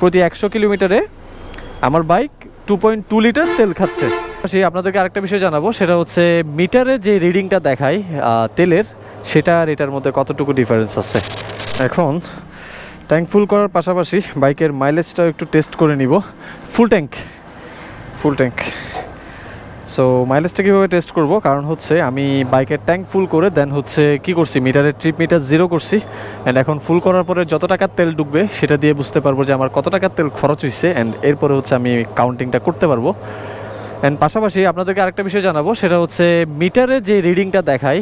প্রতি একশো কিলোমিটারে আমার bike two point two litre তেল খাচ্ছে। সেই আপনাদেরকে আরেকটা বিষয় জানাব, সেটা হচ্ছে মিটারে যে রিডিংটা দেখায় তেলের, সেটা আর এটার মধ্যে কতটুকু ডিফারেন্স আছে? এখন ট্যাঙ্ক ফুল করার পাশাপাশি বাইকের মাইলেজটাও একটু টেস্ট করে নিব। Full tank full tank so মাইলেজটা কীভাবে টেস্ট করব? কারণ হচ্ছে আমি বাইকের ট্যাঙ্ক ফুল করে দেন হচ্ছে কি করছি? মিটারের ট্রিপ মিটার জিরো করছি। অ্যান্ড এখন ফুল করার পরে যত টাকার তেল ঢুকবে সেটা দিয়ে বুঝতে পারব যে আমার কত টাকার তেল খরচ হয়েছে অ্যান্ড এরপরে হচ্ছে আমি কাউন্টিংটা করতে পারব। অ্যান্ড পাশাপাশি আপনাদেরকে আরেকটা বিষয় জানাব, সেটা হচ্ছে মিটারে যে রিডিংটা দেখায়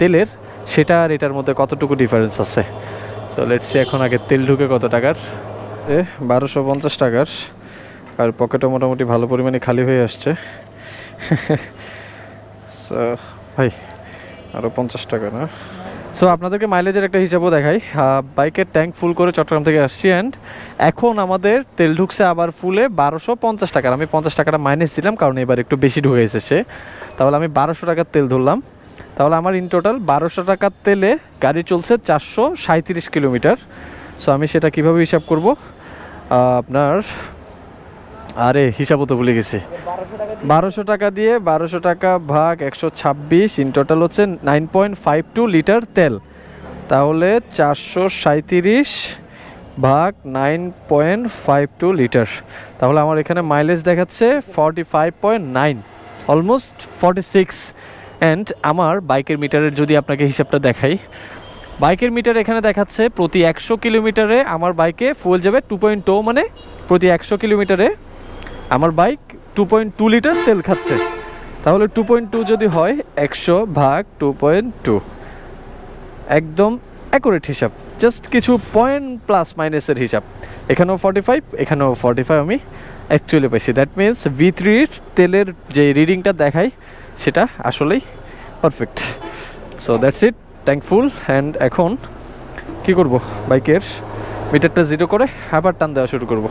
তেলের, সেটা আর এটার মধ্যে কতটুকু ডিফারেন্স আছে? সো লেটসি এখন আগে তেল ঢুকে কত টাকার। বারোশো পঞ্চাশ টাকার। আর পকেটও মোটামুটি ভালো পরিমাণে খালি হয়ে আসছে। ভাই আরও পঞ্চাশ টাকা, না? সো আপনাদেরকে মাইলেজের একটা হিসাবও দেখাই। বাইকের ট্যাঙ্ক ফুল করে চট্টগ্রাম থেকে আসছি অ্যান্ড এখন আমাদের তেল ঢুকছে আবার ফুলে বারোশো পঞ্চাশ টাকার। আমি পঞ্চাশ টাকাটা মাইনাস দিলাম, কারণ এবার একটু বেশি ঢুকে এসেছে। তাহলে আমি বারোশো টাকার তেল ধরলাম। তাহলে আমার ইন টোটাল বারোশো টাকার তেলে গাড়ি চলছে চারশো সাঁত্রিশ কিলোমিটার। সো আমি সেটা কীভাবে হিসাব করব? আপনার আরে, হিসাবও তো ভুলে গেছি। বারোশো টাকা দিয়ে বারোশো টাকা ভাগ একশো ছাব্বিশ ইন টোটাল হচ্ছে nine point five two litre তেল। তাহলে চারশো সাঁত্রিশ ভাগ nine point five two litre তাহলে আমার এখানে মাইলেজ দেখাচ্ছে forty five point nine almost forty six and আমার বাইকের মিটারের যদি আপনাকে হিসাবটা দেখাই, বাইকের মিটার এখানে দেখাচ্ছে প্রতি একশো কিলোমিটারে আমার বাইকে ফুয়েল যাবে টু পয়েন্ট টু মানে প্রতি একশো কিলোমিটারে আমার bike two point two litre তেল খাচ্ছে। তাহলে টু পয়েন্ট টু যদি হয়, একশো ভাগ টু পয়েন্ট টু একদম অ্যাকুরেট হিসাব। জাস্ট কিছু পয়েন্ট প্লাস মাইনাসের হিসাব। এখানেও ফর্টি ফাইভ এখানেও ফর্টি ফাইভ আমি অ্যাকচুয়ালি পাইছি। দ্যাট মিনস ভি থ্রির তেলের যে রিডিংটা দেখায় সেটা আসলেই perfect so that's it thankful and এখন কি করব? বাইকের মিটারটা জিরো করে আবার টান দেওয়া শুরু করব।